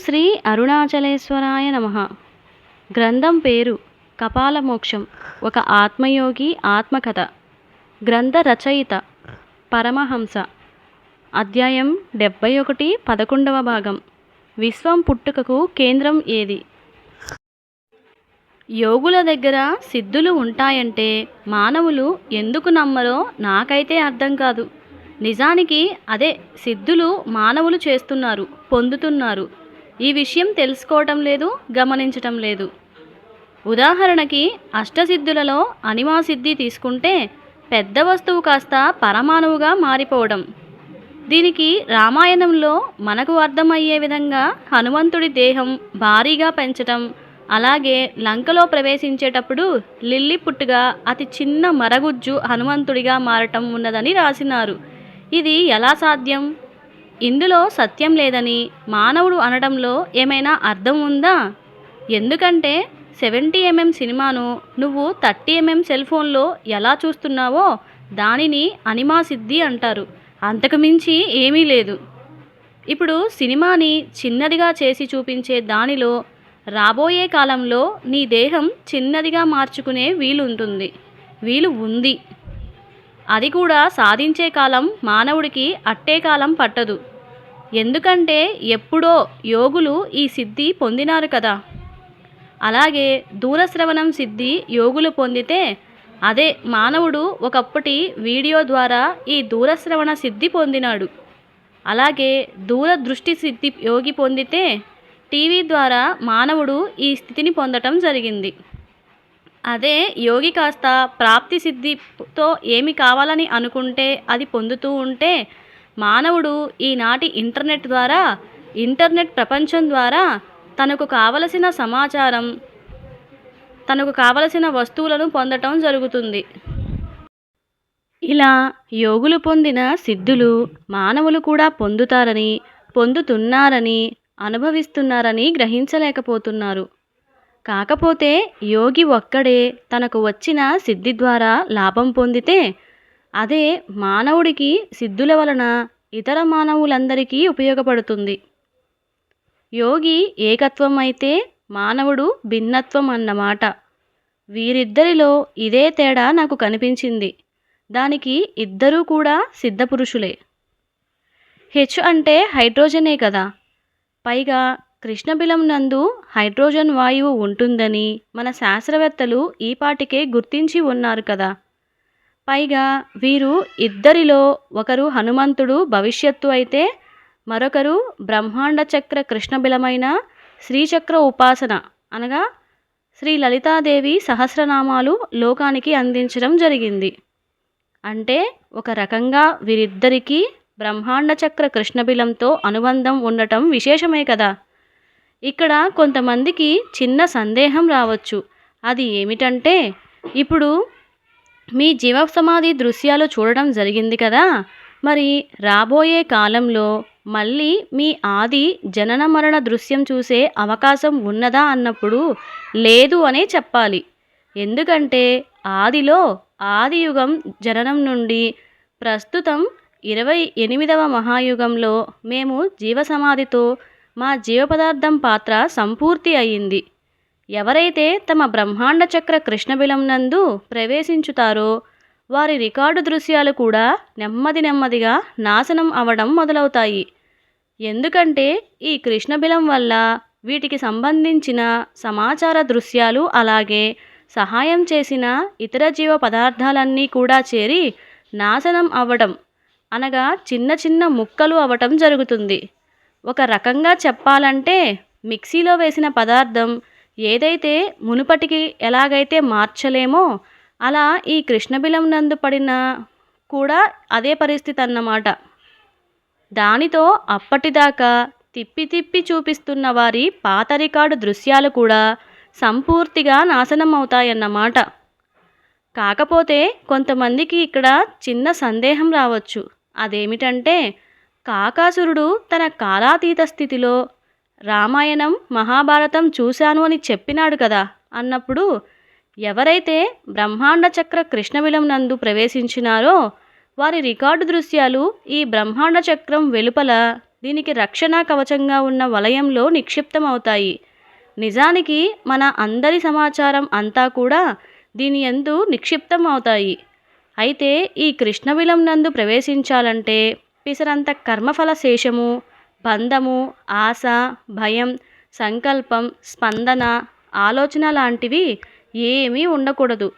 శ్రీ అరుణాచలేశ్వరాయ నమ. గ్రంథం పేరు కపాలమోక్షం. ఒక ఆత్మయోగి ఆత్మకథ. గ్రంథ రచయిత పరమహంస. అధ్యాయం డెబ్భై ఒకటి పదకొండవ భాగం. విశ్వం పుట్టుకకు కేంద్రం ఏది? యోగుల దగ్గర సిద్ధులు ఉంటాయంటే మానవులు ఎందుకు నమ్మరో నాకైతే అర్థం కాదు. నిజానికి అదే సిద్ధులు మానవులు చేస్తున్నారు పొందుతున్నారు. ఈ విషయం తెలుసుకోవటం లేదు గమనించటం లేదు. ఉదాహరణకి అష్టసిద్ధులలో అనిమాసిద్ధి తీసుకుంటే పెద్ద వస్తువు కాస్త పరమాణువుగా మారిపోవడం. దీనికి రామాయణంలో మనకు అర్థమయ్యే విధంగా హనుమంతుడి దేహం భారీగా పెంచటం అలాగే లంకలో ప్రవేశించేటప్పుడు లిల్లీ పుట్టుగా అతి చిన్న మరగుజ్జు హనుమంతుడిగా మారటం ఉన్నదని రాసినారు. ఇది ఎలా సాధ్యం? ఇందులో సత్యం లేదని మానవుడు అనడంలో ఏమైనా అర్థం ఉందా? ఎందుకంటే సెవెంటీ ఎంఎం సినిమాను నువ్వు థర్టీ ఎంఎం సెల్ ఫోన్లో ఎలా చూస్తున్నావో దానిని అనిమా సిద్ధి అంటారు అంతకుమించి ఏమీ లేదు. ఇప్పుడు సినిమాని చిన్నదిగా చేసి చూపించే దానిలో రాబోయే కాలంలో నీ దేహం చిన్నదిగా మార్చుకునే వీలుంటుంది. వీలు ఉంది. అది కూడా సాధించే కాలం మానవుడికి అట్టే కాలం పట్టదు. ఎందుకంటే ఎప్పుడో యోగులు ఈ సిద్ధి పొందినారు కదా. అలాగే దూరశ్రవణం సిద్ధి యోగులు పొందితే అదే మానవుడు ఒకప్పటి వీడియో ద్వారా ఈ దూరశ్రవణ సిద్ధి పొందినాడు. అలాగే దూరదృష్టి సిద్ధి యోగి పొందితే టీవీ ద్వారా మానవుడు ఈ స్థితిని పొందటం జరిగింది. అదే యోగి కాస్త ప్రాప్తి సిద్ధితో ఏమి కావాలని అనుకుంటే అది పొందుతూ ఉంటే మానవుడు ఈనాటి ఇంటర్నెట్ ద్వారా ఇంటర్నెట్ ప్రపంచం ద్వారా తనకు కావలసిన సమాచారం తనకు కావలసిన వస్తువులను పొందటం జరుగుతుంది. ఇలా యోగులు పొందిన సిద్ధులు మానవులు కూడా పొందుతారని పొందుతున్నారని అనుభవిస్తున్నారని గ్రహించలేకపోతున్నారు. కాకపోతే యోగి ఒక్కడే తనకు వచ్చిన సిద్ధి ద్వారా లాభం పొందితే అదే మానవుడికి సిద్ధుల వలన ఇతర మానవులందరికీ ఉపయోగపడుతుంది. యోగి ఏకత్వం అయితే మానవుడు భిన్నత్వం అన్నమాట. వీరిద్దరిలో ఇదే తేడా నాకు కనిపించింది. దానికి ఇద్దరూ కూడా సిద్ధపురుషులే. హెచ్ అంటే హైడ్రోజనే కదా. పైగా కృష్ణబిలం నందు హైడ్రోజన్ వాయువు ఉంటుందని మన శాస్త్రవేత్తలు ఈపాటికే గుర్తించి ఉన్నారు కదా. పైగా వీరు ఇద్దరిలో ఒకరు హనుమంతుడు భవిష్యత్తు అయితే మరొకరు బ్రహ్మాండ చక్ర కృష్ణబిలమైన శ్రీచక్ర ఉపాసన అనగా శ్రీ లలితాదేవి సహస్రనామాలు లోకానికి అందించడం జరిగింది. అంటే ఒక రకంగా వీరిద్దరికీ బ్రహ్మాండ చక్ర కృష్ణబిలంతో అనుబంధం ఉండటం విశేషమే కదా. ఇక్కడ కొంతమందికి చిన్న సందేహం రావచ్చు. అది ఏమిటంటే ఇప్పుడు మీ జీవ సమాధి దృశ్యాలు చూడడం జరిగింది కదా? మరి రాబోయే కాలంలో మళ్ళీ మీ ఆది జనన మరణ దృశ్యం చూసే అవకాశం ఉన్నదా అన్నప్పుడు లేదు అనే చెప్పాలి. ఎందుకంటే ఆదిలో ఆదియుగం జననం నుండి ప్రస్తుతం ఇరవై ఎనిమిదవ మహాయుగంలో మేము జీవసమాధితో మా జీవ పదార్థం పాత్ర సంపూర్తి అయింది. ఎవరైతే తమ బ్రహ్మాండ చక్ర కృష్ణబిలం నందు ప్రవేశించుతారో వారి రికార్డు దృశ్యాలు కూడా నెమ్మది నెమ్మదిగా నాశనం అవడం మొదలవుతాయి. ఎందుకంటే ఈ కృష్ణబిలం వల్ల వీటికి సంబంధించిన సమాచార దృశ్యాలు అలాగే సహాయం చేసిన ఇతర జీవ పదార్థాలన్నీ కూడా చేరి నాశనం అవ్వడం అనగా చిన్న చిన్న ముక్కలు అవ్వటం జరుగుతుంది. ఒక రకంగా చెప్పాలంటే మిక్సీలో వేసిన పదార్థం ఏదైతే మునుపటికి ఎలాగైతే మార్చలేమో అలా ఈ కృష్ణబిలం నందు పడిన కూడా అదే పరిస్థితి అన్నమాట దానితో అప్పటిదాకా తిప్పి తిప్పి చూపిస్తున్న వారి పాత రికార్డు దృశ్యాలు కూడా సంపూర్తిగా నాశనం అవుతాయన్నమాట కాకపోతే కొంతమందికి ఇక్కడ చిన్న సందేహం రావచ్చు. అదేమిటంటే కాకాసురుడు తన కాలాతీత స్థితిలో రామాయణం మహాభారతం చూశాను అని చెప్పినాడు కదా అన్నప్పుడు ఎవరైతే బ్రహ్మాండ చక్ర కృష్ణవిలం నందు ప్రవేశించినారో వారి రికార్డు దృశ్యాలు ఈ బ్రహ్మాండ చక్రం వెలుపల దీనికి రక్షణ కవచంగా ఉన్న వలయంలో నిక్షిప్తమవుతాయి. నిజానికి మన అందరి సమాచారం అంతా కూడా దీని ఎందు నిక్షిప్తం అవుతాయి అయితే ఈ కృష్ణవిలం నందు ప్రవేశించాలంటే పిసరంత కర్మఫల శేషము బంధము ఆశ భయం సంకల్పం స్పందన ఆలోచన లాంటివి ఏమీ ఉండకూడదు.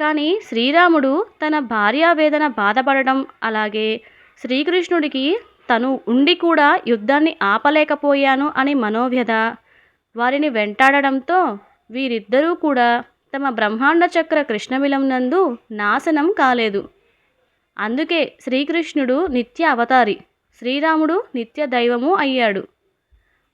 కానీ శ్రీరాముడు తన భార్యావేదన బాధపడడం అలాగే శ్రీకృష్ణుడికి తను ఉండి కూడా యుద్ధాన్ని ఆపలేకపోయాను అని మనోవ్యధ వారిని వెంటాడడంతో వీరిద్దరూ కూడా తమ బ్రహ్మాండ చక్ర కృష్ణమిలం నందు నాశనం కాలేదు. అందుకే శ్రీకృష్ణుడు నిత్య అవతారి. శ్రీరాముడు నిత్య దైవము అయ్యాడు.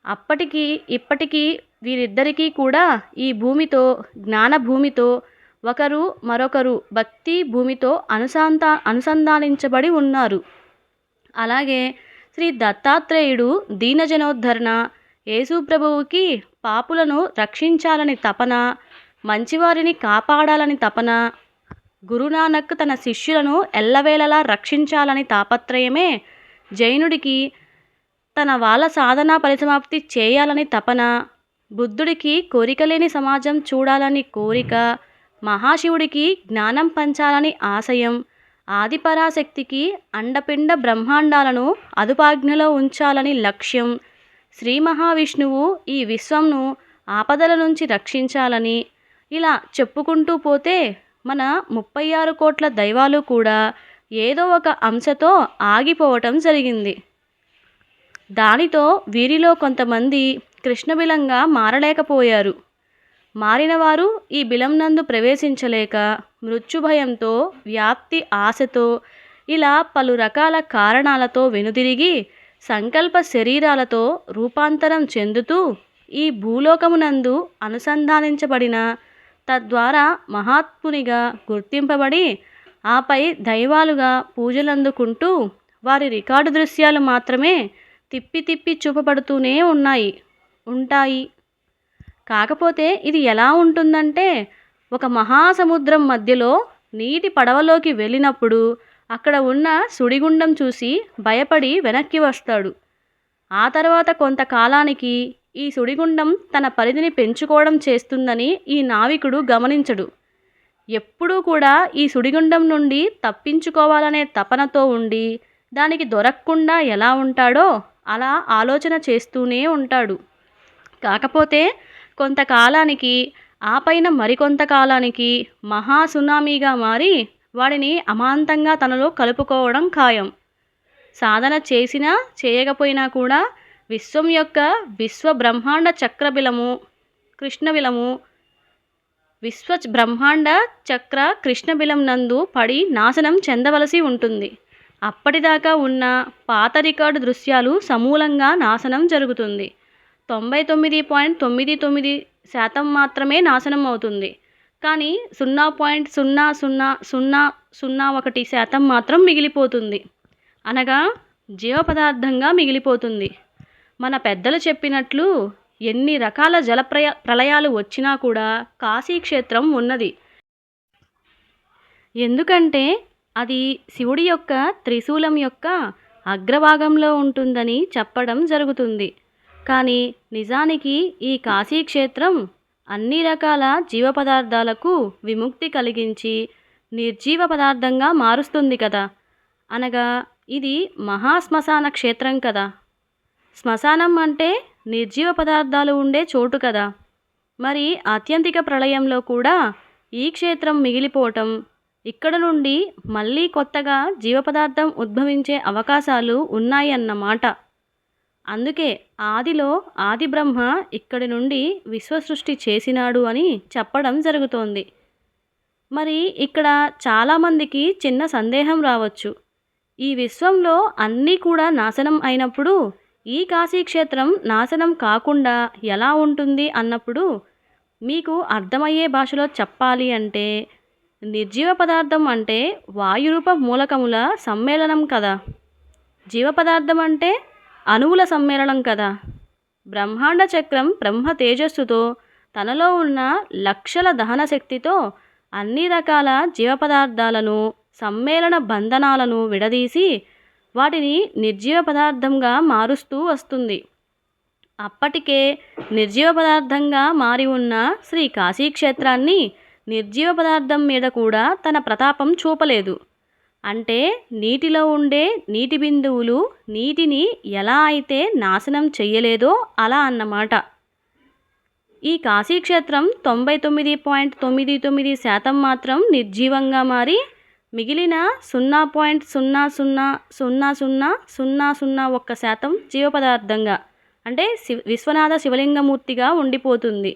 అప్పటికి ఇప్పటికీ వీరిద్దరికీ కూడా ఈ భూమితో జ్ఞాన భూమితో ఒకరు మరొకరు భక్తి భూమితో అనుసంధా అనుసంధానించబడి ఉన్నారు. అలాగే శ్రీ దత్తాత్రేయుడు దీనజనోద్ధరణ యేసుప్రభువుకి పాపులను రక్షించాలని తపన మంచివారిని కాపాడాలని తపన గురునానక్ తన శిష్యులను ఎల్లవేళలా రక్షించాలని తాపత్రయమే జైనుడికి తన వాళ్ళ సాధన పరిసమాప్తి చేయాలని తపన బుద్ధుడికి కోరికలేని సమాజం చూడాలని కోరిక మహాశివుడికి జ్ఞానం పంచాలని ఆశయం ఆదిపరాశక్తికి అండపిండ బ్రహ్మాండాలను అదుపాజ్ఞలో ఉంచాలని లక్ష్యం. శ్రీ మహావిష్ణువు ఈ విశ్వంను ఆపదల నుంచి రక్షించాలని ఇలా చెప్పుకుంటూ పోతే మన ముప్పై ఆరు కోట్ల దైవాలు కూడా ఏదో ఒక అంశతో ఆగిపోవటం జరిగింది. దానితో వీరిలో కొంతమంది కృష్ణబిలంగా మారలేకపోయారు. మారినవారు ఈ బిలం నందు ప్రవేశించలేక మృత్యుభయంతో వ్యాప్తి ఆశతో ఇలా పలు రకాల కారణాలతో వెనుదిరిగి సంకల్ప శరీరాలతో రూపాంతరం చెందుతూ ఈ భూలోకమునందు అనుసంధానించబడిన తద్వారా మహాత్మునిగా గుర్తింపబడి ఆపై దైవాలుగా పూజలందుకుంటూ వారి రికార్డు దృశ్యాలు మాత్రమే తిప్పి తిప్పి చూపబడుతూనే ఉన్నాయి ఉంటాయి. కాకపోతే ఇది ఎలా ఉంటుందంటే ఒక మహాసముద్రం మధ్యలో నీటి పడవలోకి వెళ్ళినప్పుడు అక్కడ ఉన్న సుడిగుండం చూసి భయపడి వెనక్కి వస్తాడు. ఆ తర్వాత కొంతకాలానికి ఈ సుడిగుండం తన పరిధిని పెంచుకోవడం చేస్తుందని ఈ నావికుడు గమనించడు. ఎప్పుడూ కూడా ఈ సుడిగుండం నుండి తప్పించుకోవాలనే తపనతో ఉండి దానికి దొరకకుండా ఎలా ఉంటాడో అలా ఆలోచన చేస్తూనే ఉంటాడు. కాకపోతే కొంతకాలానికి ఆ పైన మరికొంతకాలానికి మహా సునామీగా మారి వాడిని అమాంతంగా తనలో కలుపుకోవడం ఖాయం. సాధన చేసినా చేయకపోయినా కూడా విశ్వం యొక్క విశ్వ బ్రహ్మాండ చక్రబిలము కృష్ణబిలము విశ్వ బ్రహ్మాండ చక్ర కృష్ణబిలం నందు పడి నాశనం చెందవలసి ఉంటుంది. అప్పటిదాకా ఉన్న పాత రికార్డు దృశ్యాలు సమూలంగా నాశనం జరుగుతుంది. తొంభై తొమ్మిది పాయింట్ తొమ్మిది తొమ్మిది శాతం మాత్రమే నాశనం అవుతుంది. కానీ సున్నా పాయింట్ సున్నా సున్నా సున్నా సున్నా ఒకటి శాతం మాత్రం మిగిలిపోతుంది. అనగా జీవ పదార్థంగా మిగిలిపోతుంది. మన పెద్దలు చెప్పినట్లు ఎన్ని రకాల జలప్రయ ప్రళయాలు వచ్చినా కూడా కాశీక్షేత్రం ఉన్నది. ఎందుకంటే అది శివుడి యొక్క త్రిశూలం యొక్క అగ్రభాగంలో ఉంటుందని చెప్పడం జరుగుతుంది. కానీ నిజానికి ఈ కాశీక్షేత్రం అన్ని రకాల జీవ పదార్థాలకు విముక్తి కలిగించి నిర్జీవ పదార్థంగా మారుస్తుంది కదా. అనగా ఇది మహాశ్మశాన క్షేత్రం కదా. శ్మశానం అంటే నిర్జీవ పదార్థాలు ఉండే చోటు కదా. మరి ఆత్యంతిక ప్రళయంలో కూడా ఈ క్షేత్రం మిగిలిపోవటం ఇక్కడ నుండి మళ్ళీ కొత్తగా జీవ పదార్థం ఉద్భవించే అవకాశాలు ఉన్నాయన్నమాట అందుకే ఆదిలో ఆది బ్రహ్మ ఇక్కడి నుండి విశ్వసృష్టి చేసినాడు అని చెప్పడం జరుగుతోంది. మరి ఇక్కడ చాలామందికి చిన్న సందేహం రావచ్చు. ఈ విశ్వంలో అన్నీ కూడా నాశనం అయినప్పుడు ఈ కాశీక్షేత్రం నాశనం కాకుండా ఎలా ఉంటుంది అన్నప్పుడు మీకు అర్థమయ్యే భాషలో చెప్పాలి అంటే నిర్జీవ పదార్థం అంటే వాయురూప మూలకముల సమ్మేళనం కదా. జీవ పదార్థం అంటే అణువుల సమ్మేళనం కదా. బ్రహ్మాండ చక్రం బ్రహ్మ తేజస్సుతో తనలో ఉన్న లక్షల దహన శక్తితో అన్ని రకాల జీవ పదార్థాలను సమ్మేళన బంధనాలను విడదీసి వాటిని నిర్జీవ పదార్థంగా మారుస్తూ వస్తుంది. అప్పటికే నిర్జీవ పదార్థంగా మారి ఉన్న శ్రీ కాశీ క్షేత్రాన్ని నిర్జీవ పదార్థం మీద కూడా తన ప్రతాపం చూపలేదు. అంటే నీటిలో ఉండే నీటి బిందువులు నీటిని ఎలా అయితే నాశనం చెయ్యలేదో అలా అన్నమాట. ఈ కాశీక్షేత్రం తొంభై తొమ్మిది పాయింట్ తొమ్మిది తొమ్మిది శాతం మాత్రం నిర్జీవంగా మారి మిగిలిన సున్నా పాయింట్ సున్నా సున్నా సున్నా సున్నా సున్నా సున్నా ఒక్క శాతం జీవ పదార్థంగా అంటే శివ విశ్వనాథ శివలింగమూర్తిగా ఉండిపోతుంది.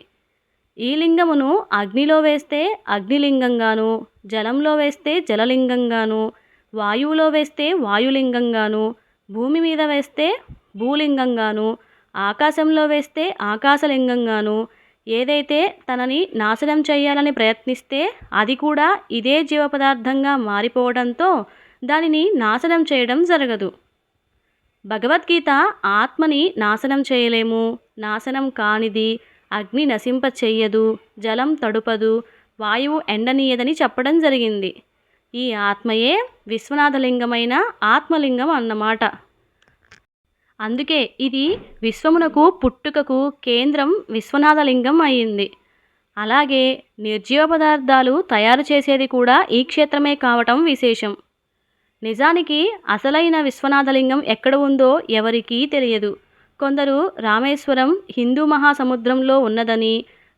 ఈ లింగమును అగ్నిలో వేస్తే అగ్నిలింగంగాను జలంలో వేస్తే జలలింగంగాను వాయువులో వేస్తే వాయులింగంగాను భూమి మీద వేస్తే భూలింగంగాను ఆకాశంలో వేస్తే ఆకాశలింగంగాను ఏదైతే తనని నాశనం చేయాలని ప్రయత్నిస్తే అది కూడా ఇదే జీవ పదార్థంగా మారిపోవడంతో దానిని నాశనం చేయడం జరగదు. భగవద్గీత ఆత్మని నాశనం చేయలేము నాశనం కానిది అగ్ని నశింప చెయ్యదు జలం తడుపదు వాయువు ఎండనీయదని చెప్పడం జరిగింది. ఈ ఆత్మయే విశ్వనాథలింగమైన ఆత్మలింగం అన్నమాట. అందుకే ఇది విశ్వమునకు పుట్టుకకు కేంద్రం విశ్వనాథలింగం అయింది. అలాగే నిర్జీవ పదార్థాలు తయారు చేసేది కూడా ఈ క్షేత్రమే కావటం విశేషం. నిజానికి అసలైన విశ్వనాథలింగం ఎక్కడ ఉందో ఎవరికీ తెలియదు. కొందరు రామేశ్వరం హిందూ మహాసముద్రంలో ఉన్నదని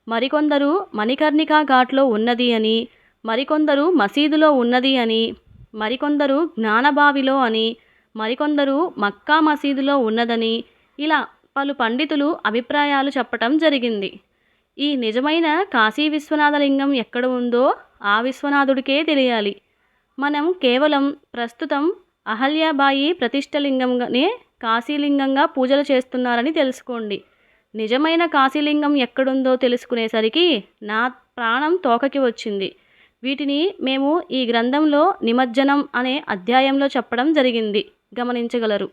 మరికొందరు మణికర్ణికా ఘాట్లో ఉన్నది అని మరికొందరు మసీదులో ఉన్నది అని మరికొందరు జ్ఞానబావిలో అని మరికొందరు మక్కా మసీదులో ఉన్నదని ఇలా పలు పండితులు అభిప్రాయాలు చెప్పటం జరిగింది. ఈ నిజమైన కాశీ విశ్వనాథలింగం ఎక్కడ ఉందో ఆ విశ్వనాథుడికే తెలియాలి. మనం కేవలం ప్రస్తుతం అహల్యాబాయి ప్రతిష్టలింగంగానే కాశీలింగంగా పూజలు చేస్తున్నారని తెలుసుకోండి. నిజమైన కాశీలింగం ఎక్కడుందో తెలుసుకునేసరికి నా ప్రాణం తోకకి వచ్చింది. వీటిని మేము ఈ గ్రంథంలో నిమజ్జనం అనే అధ్యాయంలో చెప్పడం జరిగింది. గమనించగలరు.